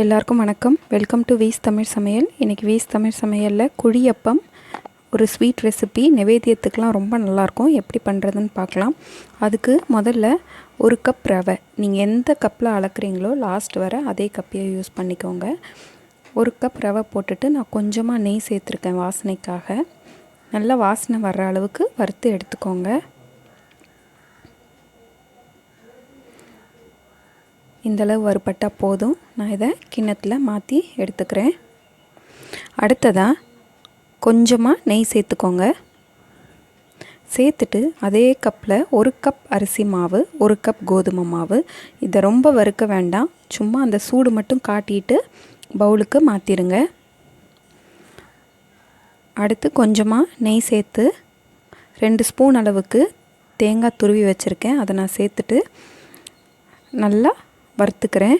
எல்லாருக்கும் வணக்கம். Welcome to views Tamil சமையல் இன்றைக்கி வீஸ் தமிழ் சமையலில் குழியப்பம் ஒரு ஸ்வீட் ரெசிபி நிவேத்தியத்துக்கெலாம் ரொம்ப நல்லாயிருக்கும் எப்படி பண்ணுறதுன்னு பார்க்கலாம். அதுக்கு முதல்ல ஒரு கப் ரவை. நீங்கள் எந்த கப்பில் அளக்குறீங்களோ லாஸ்ட் வர அதே கப்பையை யூஸ் பண்ணிக்கோங்க. ஒரு கப் ரவை போட்டுட்டு நான் கொஞ்சமாக நெய் சேர்த்துருக்கேன் வாசனைக்காக. நல்லா வாசனை வர்ற அளவுக்கு வறுத்து எடுத்துக்கோங்க. இந்தளவு வறுபட்டால் போதும். நான் இதை கிண்ணத்தில் மாற்றி எடுத்துக்கிறேன். அடுத்ததாக கொஞ்சமாக நெய் சேர்த்துக்கோங்க. சேர்த்துட்டு அதே கப்பில் ஒரு கப் அரிசி மாவு ஒரு கப் கோதுமை மாவு. இதை ரொம்ப வறுக்க வேண்டாம். சும்மா அந்த சூடு மட்டும் காட்டிட்டு பவுலுக்கு மாற்றிடுங்க அடுத்து கொஞ்சமாக நெய் சேர்த்து ரெண்டு ஸ்பூன் அளவுக்கு தேங்காய் துருவி வச்சுருக்கேன். அதை நான் சேர்த்துட்டு நல்லா வறுத்துக்கிறேன்.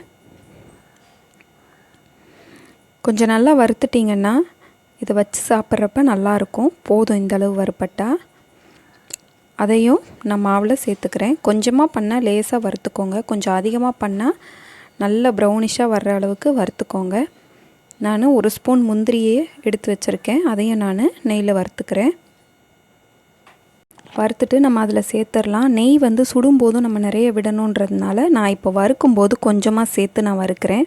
கொஞ்சம் நல்லா வறுத்துட்டிங்கன்னா இதை வச்சு சாப்பிட்றப்ப நல்லாயிருக்கும். போதும் இந்தளவு வறுப்பட்டால் அதையும் நான் மாவில் சேர்த்துக்கிறேன். கொஞ்சமாக பண்ணால் லேசாக வறுத்துக்கோங்க. கொஞ்சம் அதிகமாக பண்ணால் நல்ல ப்ரௌனிஷாக வர்ற அளவுக்கு வறுத்துக்கோங்க. நான் ஒரு ஸ்பூன் முந்திரியே எடுத்து வச்சுருக்கேன். அதையும் நான் நெய்யில் வறுத்துக்கிறேன். வறுத்துட்டு நம்ம அதில் சேர்த்துடலாம். நெய் வந்து சுடும்போதும் நம்ம நிறைய விடணுன்றதுனால நான் இப்போ வறுக்கும்போது கொஞ்சமாக சேர்த்து நான் வறுக்கிறேன்.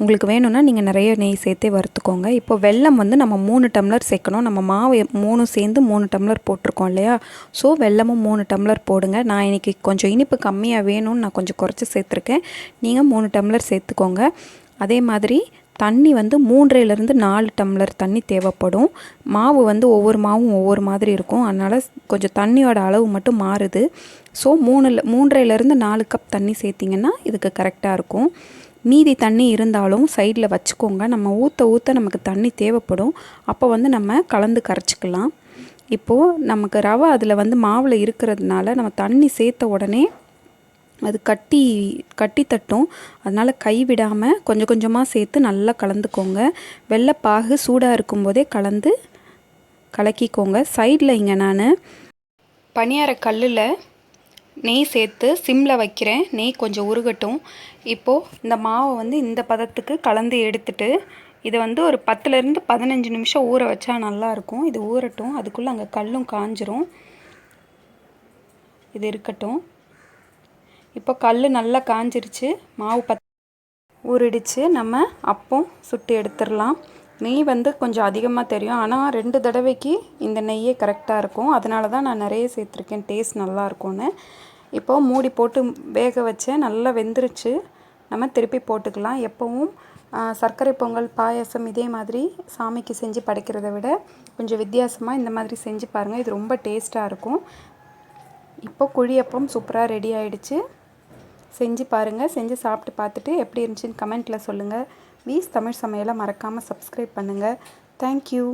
உங்களுக்கு வேணும்னா நீங்கள் நிறைய நெய் சேர்த்தே வறுத்துக்கோங்க. இப்போ வெல்லம் வந்து நம்ம மூணு டம்ளர் சேர்க்கணும். நம்ம மாவு மூணு சேர்ந்து மூணு டம்ளர் போட்டிருக்கோம் இல்லையா? ஸோ வெல்லமும் மூணு டம்ளர் போடுங்க. நான் இன்றைக்கி கொஞ்சம் இனிப்பு கம்மியாக வேணும்னு நான் கொஞ்சம் குறைச்சி சேர்த்துருக்கேன். நீங்கள் மூணு டம்ளர் சேர்த்துக்கோங்க. அதே மாதிரி தண்ணி வந்து மூன்றையிலேருந்து நாலு டம்ளர் தண்ணி தேவைப்படும். மாவு வந்து ஒவ்வொரு மாவும் ஒவ்வொரு மாதிரி இருக்கும். அதனால் கொஞ்சம் தண்ணியோட அளவு மட்டும் மாறுது. ஸோ மூணில் மூன்றையிலேருந்து நாலு கப் தண்ணி சேர்த்திங்கன்னா இதுக்கு கரெக்டாக இருக்கும். மீதி தண்ணி இருந்தாலும் சைடில் வச்சுக்கோங்க. நம்ம ஊற்ற ஊற்ற நமக்கு தண்ணி தேவைப்படும். அப்போ வந்து நம்ம கலந்து கரைச்சிக்கலாம். இப்போது நமக்கு ரவை அதில் வந்து மாவில் இருக்கிறதுனால நம்ம தண்ணி சேர்த்த உடனே அது கட்டி கட்டி தட்டும். அதனால் கை விடாமல் கொஞ்சம் கொஞ்சமாக சேர்த்து நல்லா கலந்துக்கோங்க. வெள்ளைப்பாகு சூடாக இருக்கும்போதே கலந்து கலக்கிக்கோங்க. சைடில் இங்கே நான் பனியார கல்லில் நெய் சேர்த்து சிம்மில் வைக்கிறேன். நெய் கொஞ்சம் உருகட்டும். இப்போது இந்த மாவை வந்து இந்த பதத்துக்கு கலந்து எடுத்துட்டு இதை வந்து ஒரு பத்துலேருந்து பதினஞ்சு நிமிஷம் ஊற வச்சா நல்லாயிருக்கும் இது ஊறட்டும். அதுக்குள்ளே அங்கே கல்லும் காஞ்சிரும். இது இருக்கட்டும். இப்போ கல் நல்லா காஞ்சிருச்சு மாவு பத் ஊறிடுச்சு. நம்ம அப்பம் சுட்டு எடுத்துடலாம். நெய் வந்து கொஞ்சம் அதிகமாக தெரியும். ஆனால் ரெண்டு தடவைக்கு இந்த நெய்யே கரெக்டாக இருக்கும். அதனால தான் நான் நிறைய சேர்த்துருக்கேன். டேஸ்ட் நல்லா இருக்கும்னு. இப்போது மூடி போட்டு வேக வச்சேன் நல்லா வெந்துருச்சு. நம்ம திருப்பி போட்டுக்கலாம். எப்போவும் சர்க்கரை பொங்கல் பாயசம் இதே மாதிரி சாமிக்கு செஞ்சு படைக்கிறத விட கொஞ்சம் வித்தியாசமாக இந்த மாதிரி செஞ்சு பாருங்கள் இது ரொம்ப டேஸ்ட்டாக இருக்கும். இப்போ குழியப்பம் சூப்பராக ரெடி ஆகிடுச்சு செஞ்சு பாருங்கள் செஞ்சு சாப்பிட்டு பார்த்துட்டு எப்படி இருந்துச்சுன்னு கமெண்ட்டில் சொல்லுங்கள் வீஸ் தமிழ் சமையலை மறக்காமல் சப்ஸ்கிரைப் பண்ணுங்கள் தேங்க்யூ